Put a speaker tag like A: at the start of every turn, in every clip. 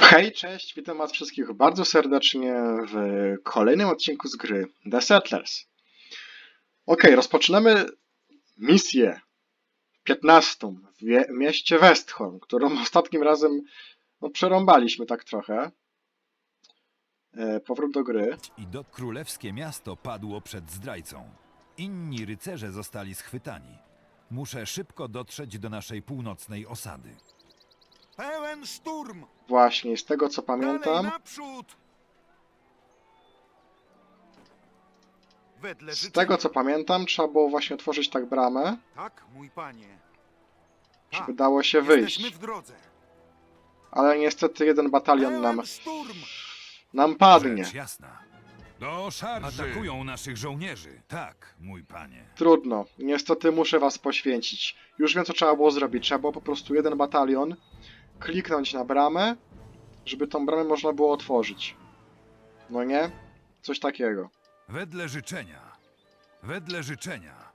A: Hej, cześć, witam was wszystkich bardzo serdecznie w kolejnym odcinku z gry The Settlers. Ok, rozpoczynamy misję 15 w mieście Westholm, którą ostatnim razem no, przerąbaliśmy tak trochę. E, powrót do gry.
B: I do królewskie miasto padło przed zdrajcą. Inni rycerze zostali schwytani. Muszę szybko dotrzeć do naszej północnej osady.
C: Pełen szturm!
A: Właśnie, z tego co
C: Dalej
A: pamiętam,
C: naprzód! Wedle
A: z
C: życzenia.
A: tego co pamiętam, trzeba było właśnie otworzyć tak bramę,
C: Tak, mój panie.
A: żeby
C: Tak,
A: dało się
C: jesteśmy
A: wyjść.
C: w drodze.
A: Ale niestety jeden batalion nam,
C: Pełen szturm!
A: nam padnie.
B: Rzecz jasna. Do szarży! Atakują naszych żołnierzy. Tak, mój panie.
A: Trudno. Niestety muszę was poświęcić. Już wiem, co trzeba było zrobić. Trzeba było po prostu jeden batalion kliknąć na bramę, żeby tą bramę można było otworzyć. No nie? Coś takiego.
B: Wedle życzenia. Wedle życzenia.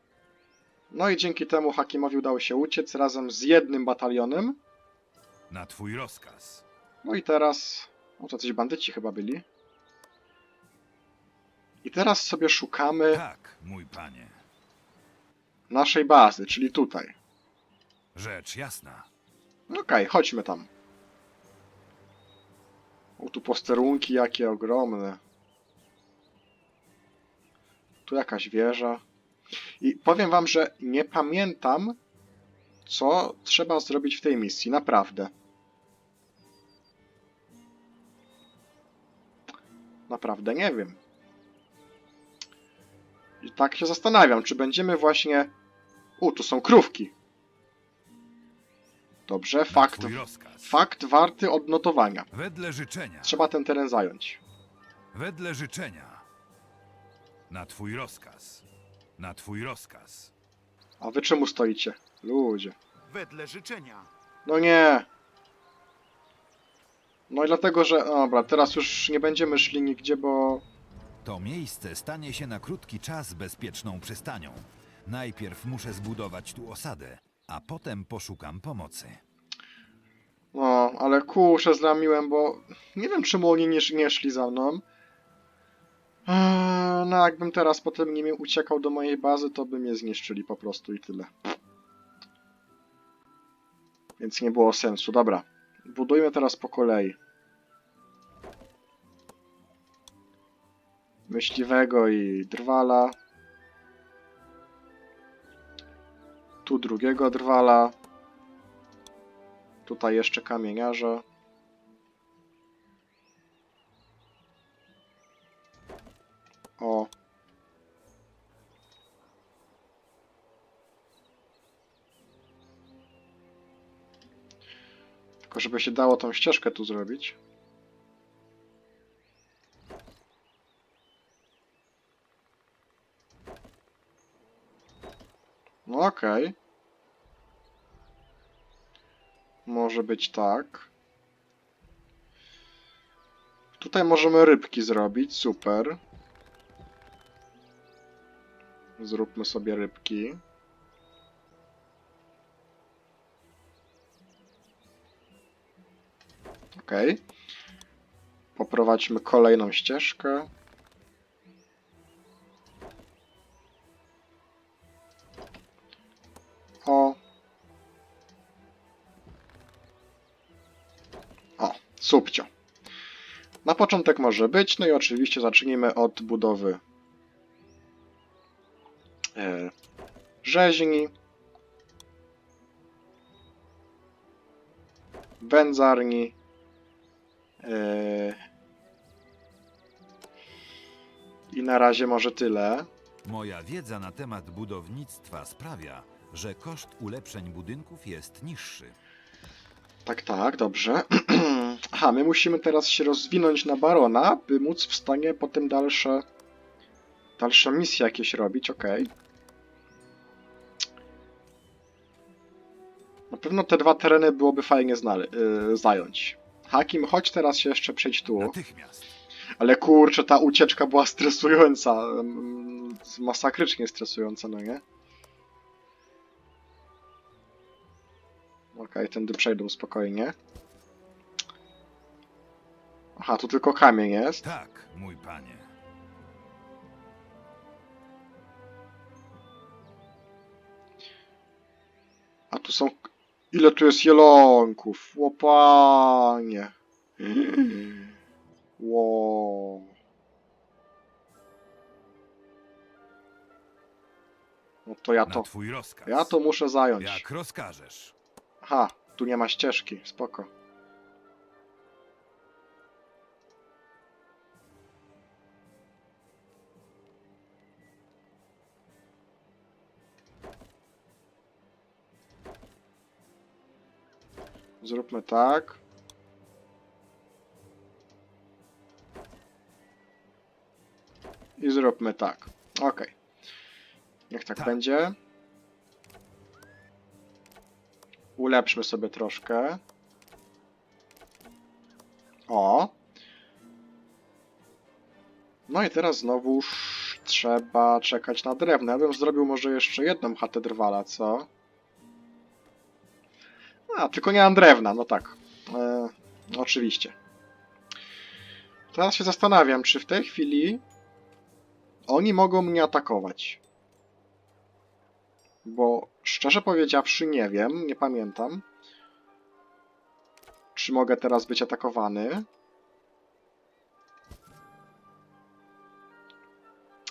A: No i dzięki temu Hakimowi udało się uciec razem z jednym batalionem.
B: Na twój rozkaz.
A: No i teraz... O, to coś bandyci chyba byli. I teraz sobie szukamy
B: Tak, mój panie.
A: naszej bazy, czyli tutaj.
B: Rzecz jasna.
A: Okej, chodźmy tam. O, tu posterunki jakie ogromne. Tu jakaś wieża. I powiem wam, że nie pamiętam, co trzeba zrobić w tej misji, naprawdę. Naprawdę nie wiem. I tak się zastanawiam, czy będziemy właśnie... U, tu są krówki. Dobrze, fakt, fakt warty odnotowania.
B: Wedle życzenia.
A: Trzeba ten teren zająć.
B: Wedle życzenia. Na twój rozkaz. Na twój rozkaz.
A: A wy czemu stoicie? Ludzie.
C: Wedle życzenia.
A: No nie. No i dlatego, że... Dobra, teraz już nie będziemy szli nigdzie, bo...
B: To miejsce stanie się na krótki czas bezpieczną przystanią. Najpierw muszę zbudować tu osadę, a potem poszukam pomocy.
A: No, ale kurczę zramiłem, bo... Nie wiem, czemu oni nie, nie szli za mną. Eee, No, jakbym teraz potem nimi uciekał do mojej bazy, to by mnie zniszczyli po prostu i tyle. Więc nie było sensu. Dobra. Budujmy teraz po kolei. Myśliwego i drwala. Tu drugiego drwala. Tutaj jeszcze kamieniarza. O. Tylko żeby się dało tą ścieżkę tu zrobić. Okej. Może być tak. Tutaj możemy rybki zrobić, super. Zróbmy sobie rybki. Ok. Poprowadźmy kolejną ścieżkę. Na początek może być, no i oczywiście zacznijmy od budowy e, rzeźni, wędzarni, e, i na razie może tyle.
B: Moja wiedza na temat budownictwa sprawia, że koszt ulepszeń budynków jest niższy.
A: Tak, tak, dobrze. Aha, my musimy teraz się rozwinąć na barona, by móc w stanie potem dalsze dalsze misje jakieś robić, okej. Na pewno te dwa tereny byłoby fajnie yy, zająć. Hakim, chodź teraz się jeszcze przejść tu.
B: Natychmiast.
A: Ale kurczę, ta ucieczka była stresująca. mm, Masakrycznie stresująca, no nie? Okej, tędy przejdą spokojnie. Aha, tu tylko kamień jest.
B: Tak, mój panie.
A: A tu są... Ile tu jest jelonków? Łopanie. Wow. No to ja to... Ja to muszę zająć.
B: Jak rozkażesz.
A: Aha, tu nie ma ścieżki. Spoko. Zróbmy tak. I zróbmy tak. Ok. Niech tak,
B: Tak.
A: będzie. Ulepszmy sobie troszkę. O. No i teraz znowuż trzeba czekać na drewno. Ja bym zrobił może jeszcze jedną chatę drwala, co? A, tylko nie mam drewna, no tak. E, oczywiście. Teraz się zastanawiam, czy w tej chwili oni mogą mnie atakować. Bo szczerze powiedziawszy nie wiem, nie pamiętam. Czy mogę teraz być atakowany?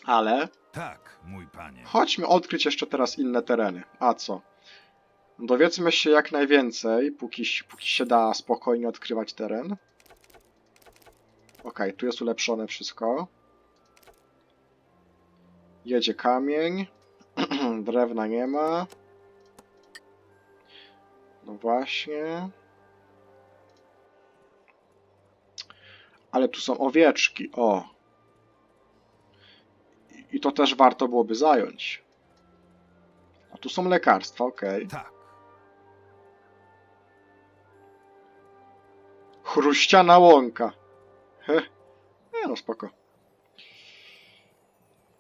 A: Ale
B: Tak, mój panie.
A: chodźmy odkryć jeszcze teraz inne tereny. A co? Dowiedzmy się jak najwięcej, póki, póki się da spokojnie odkrywać teren. Okej, tu jest ulepszone wszystko. Jedzie kamień. Drewna nie ma. No właśnie. Ale tu są owieczki, o. I- to też warto byłoby zająć. A tu są lekarstwa, okej.
B: Tak.
A: Chruściana łąka. Heh. Nie no, spoko.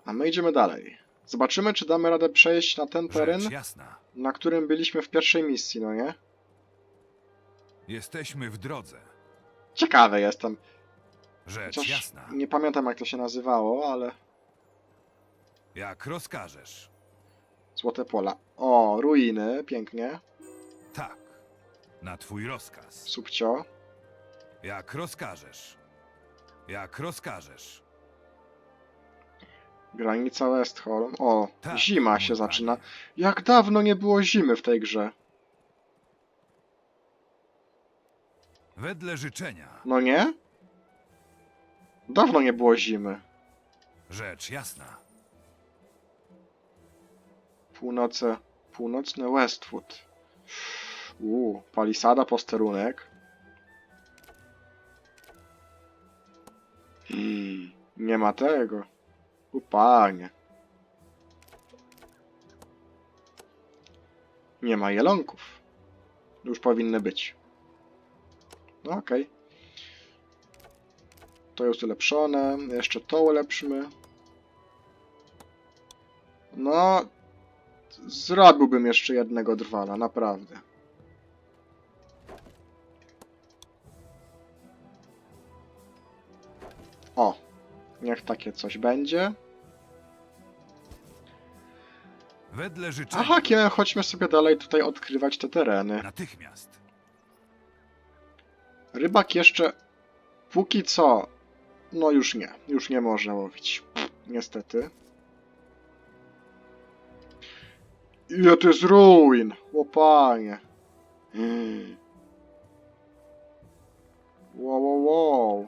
A: A my idziemy dalej. Zobaczymy, czy damy radę przejść na ten teren, na którym byliśmy w pierwszej misji, no nie?
B: Jesteśmy w drodze.
A: Ciekawy jestem.
B: Rzecz
A: Chociaż
B: jasna.
A: nie pamiętam, jak to się nazywało, ale...
B: Jak rozkażesz.
A: Złote pola. O, ruiny, pięknie.
B: Tak. Na twój rozkaz.
A: Subcio.
B: Jak rozkażesz. Jak rozkażesz.
A: Granica Westholm. O,
B: Tak,
A: zima
B: mój
A: się
B: panie.
A: zaczyna. Jak dawno nie było zimy w tej grze.
B: Wedle życzenia.
A: No nie? Dawno nie było zimy.
B: Rzecz jasna.
A: Północe, północny Westwood. Uuu, palisada, posterunek. Nie ma tego. Upanie. Nie ma jelonków. Już powinny być. No okej. To jest ulepszone. Jeszcze to ulepszymy. No, Zrobiłbym jeszcze jednego drwala, naprawdę. O, niech takie coś będzie.
B: Wedle życzenia.
A: Aha, Kiełem, chodźmy sobie dalej tutaj odkrywać te tereny.
B: Natychmiast.
A: Rybak jeszcze póki co, no już nie, już nie można łowić. Niestety. Ile to jest ruin, łopanie. Mm. Wow, wow, wow.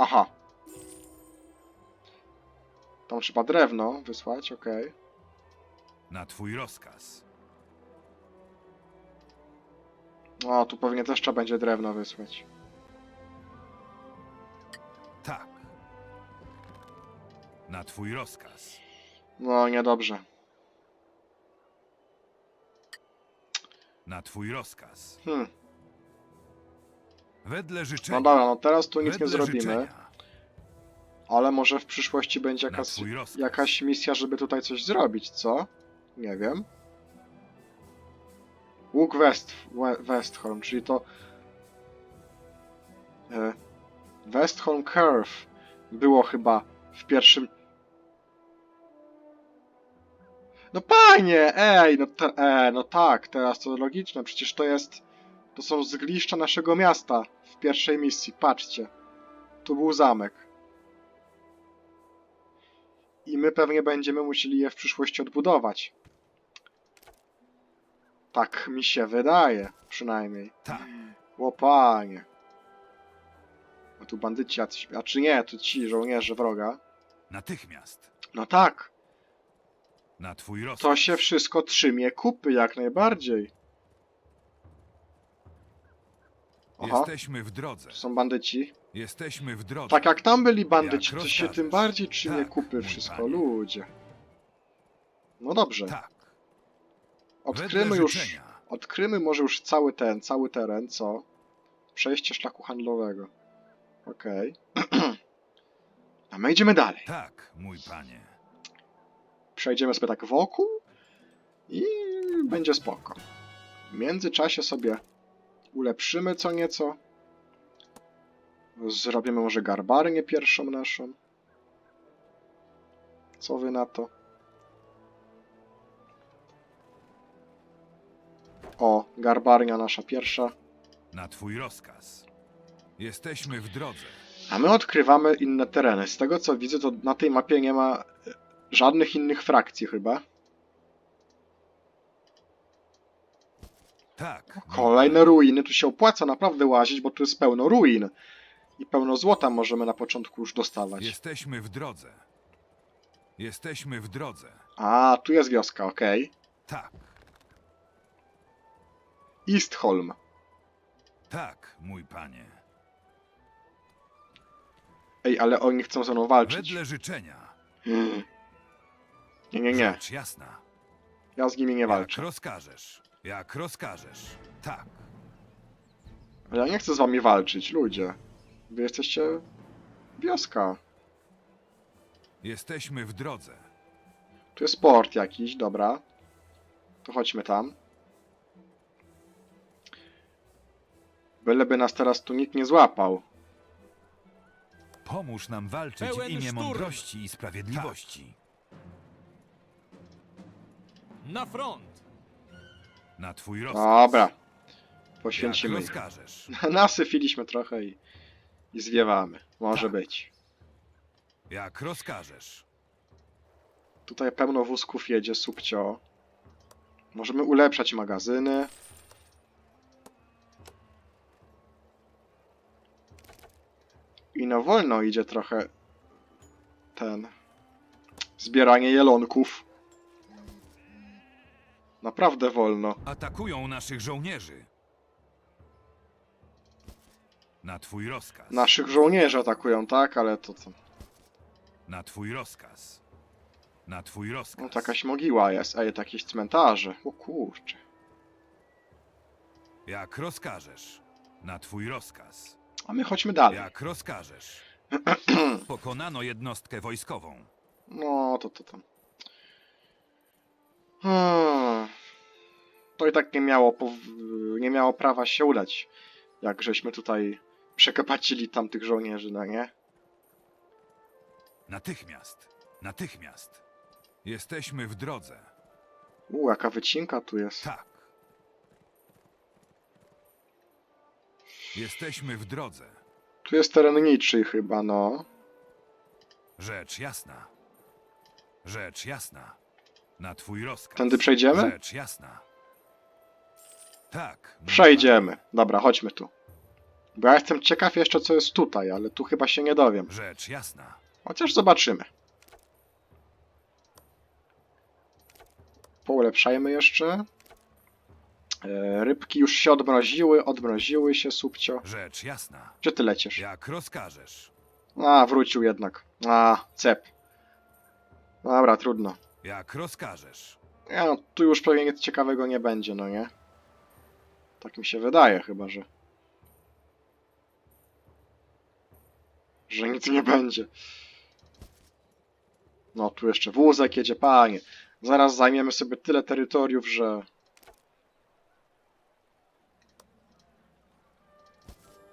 A: Aha. Tam trzeba drewno wysłać, okej.
B: Na twój rozkaz.
A: O, tu pewnie też trzeba będzie drewno wysłać.
B: Tak. Na twój rozkaz.
A: No, niedobrze.
B: Na twój rozkaz.
A: Hmm.
B: Wedle życzenia.
A: No dobra, no teraz tu nic nie
B: Wedle
A: zrobimy.
B: życzenia.
A: Ale może w przyszłości będzie
B: Na
A: jakaś,
B: twój rozkaz.
A: jakaś misja, żeby tutaj coś zrobić, co? Nie wiem. Łuk West, We- Westholm, czyli to E, Westholm Curve było chyba w pierwszym... No panie, ej, no, te, e, no tak, teraz to logiczne, przecież to jest... To są zgliszcza naszego miasta w pierwszej misji, patrzcie. Tu był zamek. I my pewnie będziemy musieli je w przyszłości odbudować. Tak mi się wydaje, przynajmniej.
B: Tak.
A: Łopanie. A tu bandyci jacyś, a czy nie, tu ci żołnierze wroga.
B: Natychmiast.
A: No tak,
B: Na twój rozkaz.
A: to się wszystko trzymie kupy jak najbardziej. Aha,
B: Jesteśmy w drodze.
A: są bandyci.
B: Jesteśmy w drodze.
A: Tak jak tam byli bandyci,
B: Jak
A: to się tym bardziej trzymie
B: Tak,
A: kupy
B: mój
A: wszystko,
B: panie.
A: ludzie. No dobrze,
B: Tak.
A: odkrymy już,
B: życzenia.
A: odkrymy może już cały ten, cały teren, co? Przejście szlaku handlowego. Okej. A my idziemy dalej.
B: Tak, mój panie.
A: przejdziemy sobie tak wokół i będzie spoko. W międzyczasie sobie ulepszymy co nieco. Zrobimy może garbarnię pierwszą naszą. Co wy na to? O, garbarnia nasza pierwsza.
B: Na twój rozkaz. Jesteśmy w drodze.
A: A my odkrywamy inne tereny. Z tego co widzę, to na tej mapie nie ma e, żadnych innych frakcji chyba.
B: Tak.
A: Kolejne ruiny, tu się opłaca naprawdę łazić, bo tu jest pełno ruin. I pełno złota możemy na początku już dostawać.
B: Jesteśmy w drodze. Jesteśmy w drodze.
A: A, tu jest wioska, okej.
B: Tak.
A: Eastholm.
B: Tak, mój panie.
A: Ej, ale oni chcą ze mną walczyć.
B: Wedle życzenia.
A: Nie, nie, nie.
B: Rzecz jasna.
A: Ja z nimi nie
B: Jak
A: walczę.
B: rozkażesz. Jak rozkażesz. Tak.
A: Ja nie chcę z wami walczyć, ludzie. Wy jesteście... Wioska.
B: Jesteśmy w drodze.
A: Tu jest port jakiś, dobra. To chodźmy tam. Byleby nas teraz tu nikt nie złapał.
B: Pomóż nam walczyć w imię
D: szturm.
B: mądrości i sprawiedliwości.
D: Na front!
B: Na twój rozkaz.
A: Dobra. Poświęcimy ich.
B: rozkażesz.
A: Nasyfiliśmy trochę i, i zwiewamy. Może
B: Tak.
A: być.
B: Jak rozkażesz.
A: Tutaj pełno wózków jedzie, subcio. Możemy ulepszać magazyny. I no wolno idzie trochę ten zbieranie jelonków. Naprawdę wolno.
B: Atakują naszych żołnierzy. Na twój rozkaz.
A: Naszych żołnierzy atakują, tak? Ale to, to
B: Na twój rozkaz. Na twój rozkaz.
A: no, to jakaś mogiła jest. Ej, to jakieś cmentarze. O kurczę.
B: Jak rozkażesz. Na twój rozkaz.
A: A my chodźmy dalej.
B: Jak rozkażesz. Pokonano jednostkę wojskową.
A: No, to to tam. Hmm. To i tak nie miało, nie miało prawa się udać. Jak żeśmy tutaj przekapacili tamtych żołnierzy, no nie?
B: Natychmiast. Natychmiast. Jesteśmy w drodze.
A: U, jaka wycinka tu jest.
B: Tak. Jesteśmy w drodze.
A: Tu jest teren niczyj chyba, no.
B: Rzecz jasna. Rzecz jasna. Na twój rozkaz.
A: Tędy przejdziemy?
B: Rzecz jasna. Tak. mój
A: Przejdziemy. Dobra, chodźmy tu. Bo ja jestem ciekaw jeszcze, co jest tutaj, ale tu chyba się nie dowiem.
B: panie. Rzecz jasna.
A: Chociaż zobaczymy. Poulepszajmy jeszcze. E, Rybki już się odmroziły, odmroziły się, subcio.
B: Rzecz jasna.
A: Gdzie ty lecisz?
B: Jak rozkażesz.
A: A, wrócił jednak. A, cep. Dobra, trudno.
B: Jak rozkażesz.
A: Nie, no, tu już pewnie nic ciekawego nie będzie, no nie? Tak mi się wydaje chyba, że... Że nic nie będzie. No, tu jeszcze wózek jedzie, panie. Zaraz zajmiemy sobie tyle terytoriów, że...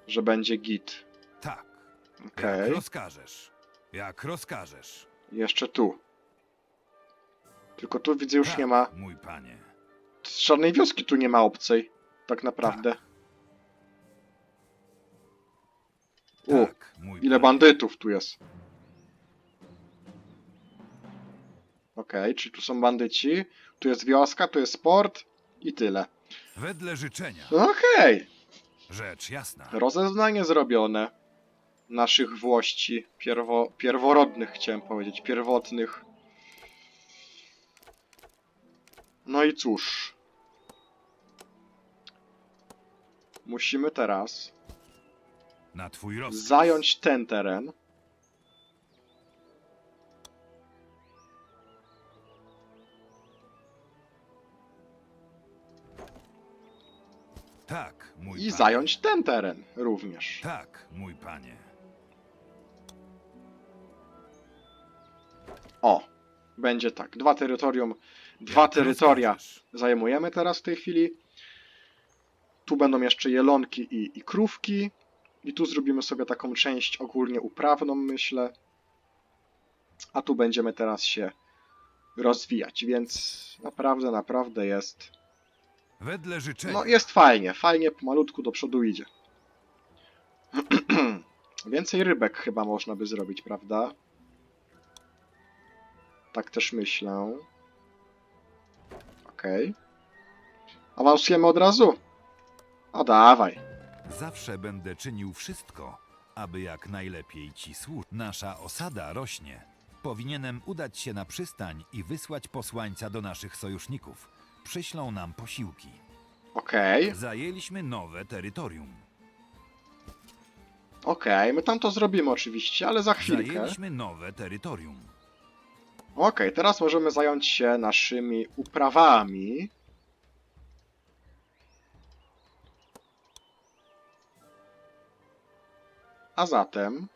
A: Że będzie git. Okej.
B: Jak rozkażesz. Jak rozkażesz.
A: Jeszcze tu. Tylko tu widzę już
B: tak,
A: nie ma.
B: mój panie.
A: Żadnej wioski tu nie ma obcej. Tak naprawdę. U,
B: Tak,
A: ile bandytów tu jest. Okej, czyli tu są bandyci. Tu jest wioska, tu jest sport i tyle.
B: Wedle życzenia.
A: Okej.
B: Rzecz jasna.
A: Rozeznanie zrobione naszych włości pierwo, pierworodnych, chciałem powiedzieć, pierwotnych. No i cóż. Musimy teraz
B: Na twój rozkaz.
A: zająć ten teren.
B: Tak, mój
A: I
B: panie.
A: zająć ten teren również.
B: Tak, mój panie.
A: O, będzie tak. Dwa terytorium, dwa terytoria zajmujemy teraz w tej chwili. Tu będą jeszcze jelonki i, i krówki. I tu zrobimy sobie taką część ogólnie uprawną, myślę. A tu będziemy teraz się rozwijać, więc naprawdę, naprawdę jest.
B: Wedle życzenia.
A: No jest fajnie, fajnie pomalutku do przodu idzie. Więcej rybek chyba można by zrobić, prawda? Tak też myślę. Okej. Awansujemy od razu? A dawaj.
B: Zawsze będę czynił wszystko, aby jak najlepiej ci służyć. Nasza osada rośnie. Powinienem udać się na przystań i wysłać posłańca do naszych sojuszników. Przyślą nam posiłki.
A: Okej,
B: Zajęliśmy nowe terytorium.
A: okej, my tam to zrobimy oczywiście, ale za chwilkę.
B: Zajęliśmy nowe terytorium.
A: Okej, teraz możemy zająć się naszymi uprawami. A zatem...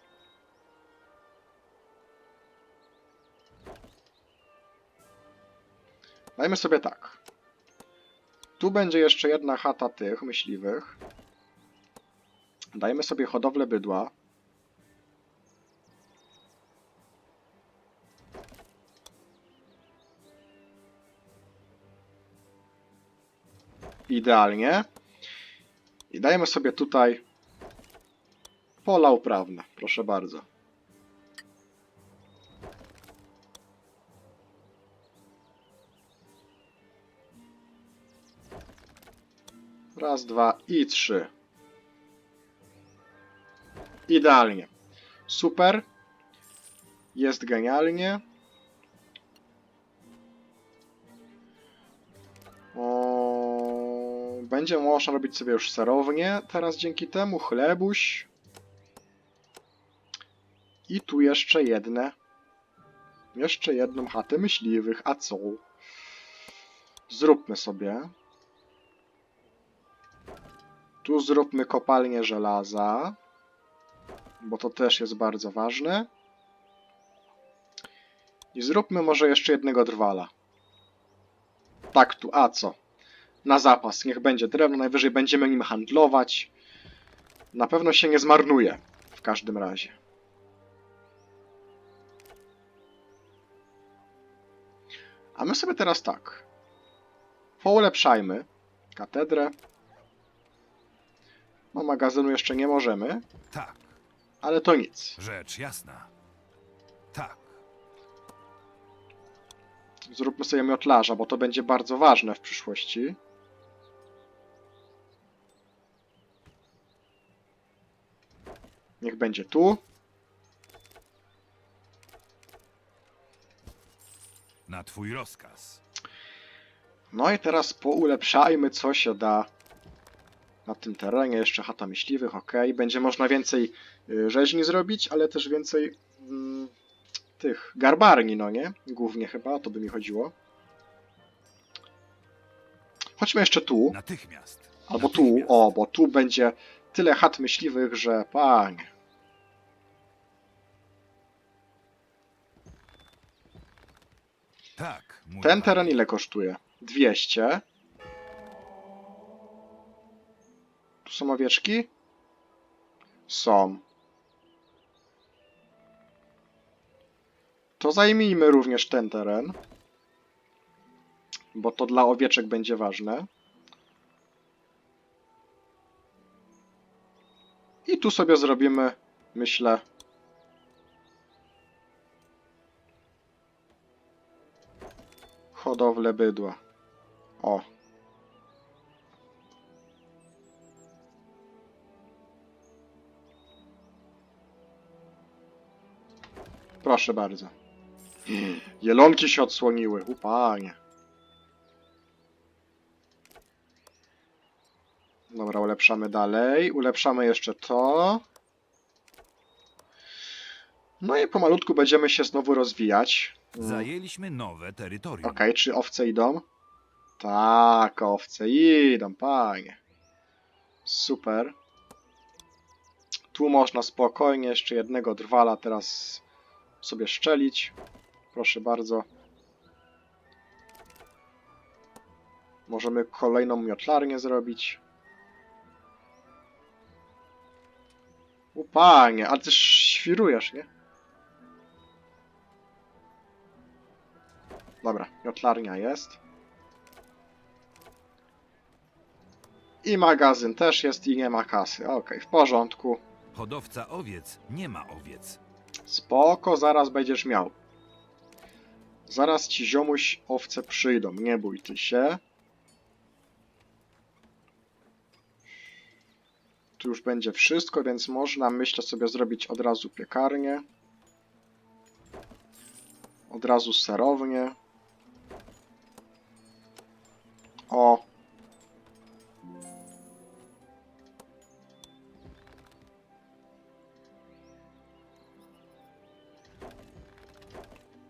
A: Dajmy sobie tak. Tu będzie jeszcze jedna chata tych myśliwych. Dajmy sobie hodowlę bydła. Idealnie. I dajemy sobie tutaj pola uprawne. Proszę bardzo. Raz, dwa i trzy. Idealnie. Super. Jest genialnie. Będzie można robić sobie już serownię teraz dzięki temu, chlebuś. I tu jeszcze jedne. Jeszcze jedną chatę myśliwych, a co? Zróbmy sobie. Tu zróbmy kopalnię żelaza, bo to też jest bardzo ważne. I zróbmy może jeszcze jednego drwala. Tak tu, a co? Na zapas, niech będzie drewno, najwyżej będziemy nim handlować. Na pewno się nie zmarnuje, w każdym razie. A my sobie teraz tak. Poulepszajmy katedrę. No magazynu jeszcze nie możemy,
B: Tak,
A: ale to nic.
B: rzecz jasna. Tak,
A: Zróbmy sobie miotlarza, bo to będzie bardzo ważne w przyszłości. Niech będzie tu.
B: na twój rozkaz.
A: No i teraz poulepszajmy co się da na tym terenie. Jeszcze chata myśliwych, ok. Będzie można więcej y, rzeźni zrobić, ale też więcej mm, tych garbarni, no nie? Głównie chyba o to by mi chodziło. Chodźmy jeszcze tu.
B: Natychmiast.
A: Albo tu,
B: natychmiast.
A: o, bo tu będzie tyle chat myśliwych, że panie.
B: Tak.
A: Ten teren ile kosztuje? 200. Tu są owieczki? Są. To zajmijmy również ten teren, bo to dla owieczek będzie ważne. I tu sobie zrobimy, myślę, hodowlę bydła. O. Proszę bardzo. Jelonki się odsłoniły. Upanie. Dobra, ulepszamy dalej. Ulepszamy jeszcze to. No i pomalutku będziemy się znowu rozwijać. Mm.
B: Zajęliśmy nowe terytorium.
A: Okej, czy owce idą? Tak, owce idą, panie. Super. Tu można spokojnie jeszcze jednego drwala teraz sobie szczelić. Proszę bardzo. Możemy kolejną miotlarnię zrobić. Panie, ale ty świrujesz, nie? Dobra, miotlarnia jest. I magazyn też jest i nie ma kasy. Okej, w porządku.
B: Hodowca owiec nie ma owiec.
A: Spoko, zaraz będziesz miał. Zaraz ci ziomuś owce przyjdą, nie bój ty się. Tu już będzie wszystko, więc można, myślę, sobie zrobić od razu piekarnię. Od razu serownię. O.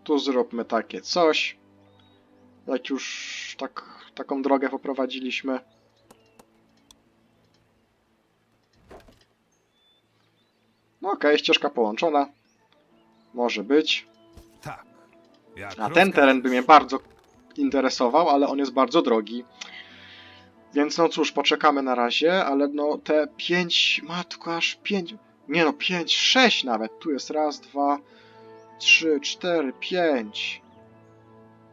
A: Tu zróbmy takie coś. Jak już tak, taką drogę poprowadziliśmy. Okej, ścieżka połączona. Może być.
B: Tak.
A: A ten teren by mnie bardzo interesował, ale on jest bardzo drogi. Więc no cóż, poczekamy na razie, ale no te 5, matko, aż 5, nie no 5, 6 nawet. Tu jest raz, dwa, trzy, cztery, pięć.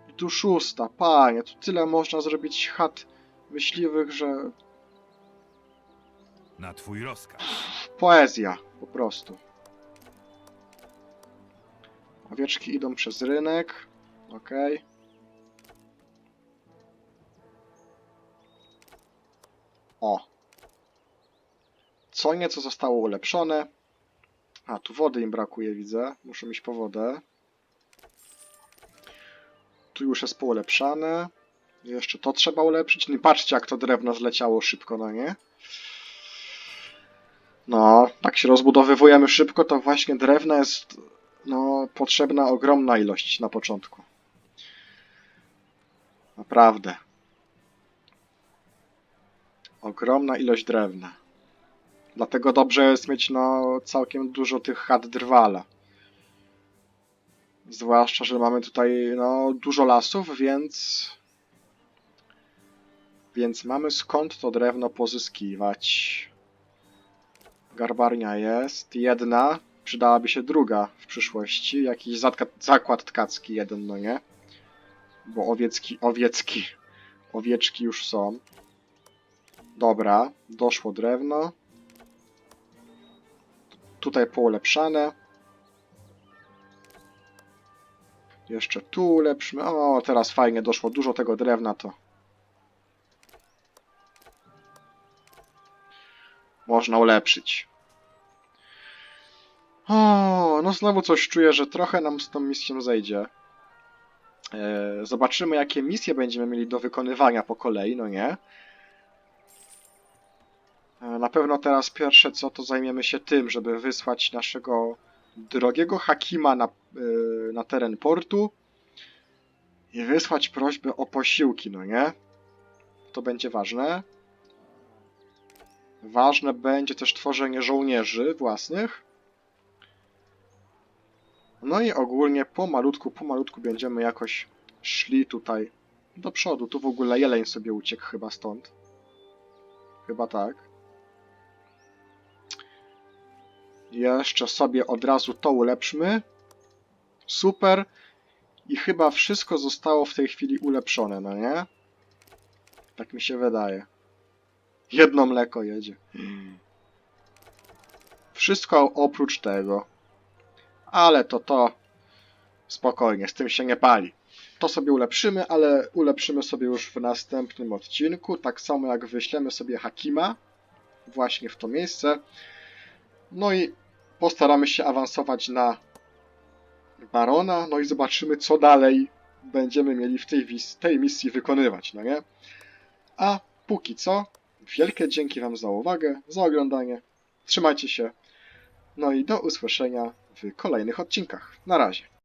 A: I tu szósta, panie, tu tyle można zrobić chat myśliwych, że
B: Na twój rozkaz.
A: poezja po prostu. Owieczki idą przez rynek, okej. O. Co nieco zostało ulepszone. A, tu wody im brakuje, widzę. Muszę iść po wodę. Tu już jest poulepszane. Jeszcze to trzeba ulepszyć. No i patrzcie, jak to drewno zleciało szybko, no nie? No, tak się rozbudowywujemy szybko, to właśnie drewna jest no, potrzebna ogromna ilość na początku. Naprawdę. Ogromna ilość drewna. Dlatego dobrze jest mieć no, całkiem dużo tych chat drwala. Zwłaszcza, że mamy tutaj no, dużo lasów, więc więc mamy skąd to drewno pozyskiwać. Garbarnia jest. Jedna. Przydałaby się druga w przyszłości. Jakiś zatka- zakład tkacki jeden, no nie? Bo owiecki, owiecki, owieczki już są. Dobra, doszło drewno. Tutaj poulepszane. Jeszcze tu ulepszmy. O, teraz fajnie doszło dużo tego drewna, to można ulepszyć. O, no znowu coś czuję, że trochę nam z tą misją zejdzie. E, zobaczymy, jakie misje będziemy mieli do wykonywania po kolei, no nie? E, na pewno teraz pierwsze co, to zajmiemy się tym, żeby wysłać naszego drogiego Hakima na, e, na teren portu i wysłać prośbę o posiłki, no nie? To będzie ważne. Ważne będzie też tworzenie żołnierzy własnych. No i ogólnie pomalutku, pomalutku będziemy jakoś szli tutaj do przodu. Tu w ogóle jeleń sobie uciekł chyba stąd. Chyba tak. Jeszcze sobie od razu to ulepszmy. Super. I chyba wszystko zostało w tej chwili ulepszone, no nie? Tak mi się wydaje. Jedno mleko jedzie. Wszystko oprócz tego. Ale to to spokojnie, z tym się nie pali. To sobie ulepszymy, ale ulepszymy sobie już w następnym odcinku. Tak samo jak wyślemy sobie Hakima właśnie w to miejsce. No i postaramy się awansować na Barona, no i zobaczymy co dalej będziemy mieli w tej, tej misji wykonywać, no nie? A póki co, wielkie dzięki Wam za uwagę, za oglądanie. Trzymajcie się. No i do usłyszenia w kolejnych odcinkach. Na razie.